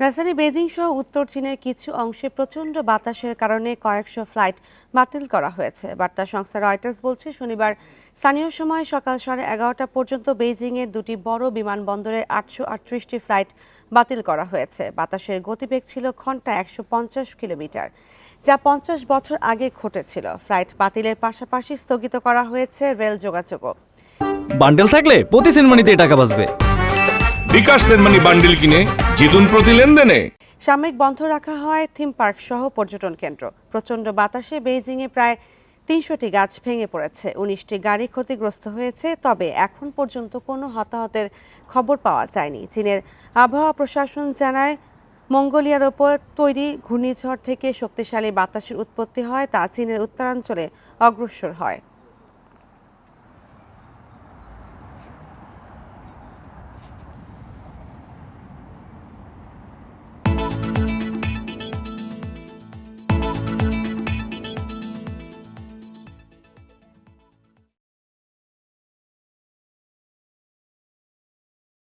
রাজধানী বেজিং সহ উত্তর চীনের কিছু অংশে প্রচণ্ড বাতাসের কারণে কয়েকশো ফ্লাইট বাতিল করা হয়েছে। বার্তা সংস্থা রয়টার্স বলছে, শনিবার স্থানীয় সময় সকাল সাড়ে এগারোটা পর্যন্ত বেইজিংয়ের দুটি বড় বিমানবন্দরে আটশো আটত্রিশটি ফ্লাইট বাতিল করা হয়েছে। বাতাসের গতিবেগ ছিল ঘণ্টা একশো পঞ্চাশ কিলোমিটার, যা পঞ্চাশ বছর আগে ঘটেছিল। ফ্লাইট বাতিলের পাশাপাশি স্থগিত করা হয়েছে রেল যোগাযোগও। বান্ডেল থাকলে প্রতি সেনমানিতে টাকা বাঁচবে। বিকাশ সেনমানি বান্ডিল কিনে জিতুন প্রতি লেনদেনে। সাময়িক বন্ধ রাখা হয় থিম পার্ক সহ পর্যটন কেন্দ্র। প্রচণ্ড বাতাসে বেইজিংয়ে প্রায় তিনশোটি গাছ ভেঙে পড়েছে। উনিশটি গাড়ি ক্ষতিগ্রস্ত হয়েছে, তবে এখন পর্যন্ত কোনো হতাহতের খবর পাওয়া যায়নি। চীনের আবহাওয়া প্রশাসন জানায়, মঙ্গোলিয়ার ওপর তৈরি ঘূর্ণিঝড় থেকে শক্তিশালী বাতাসের উৎপত্তি হয়, তা চীনের উত্তরাঞ্চলে অগ্রসর হয়।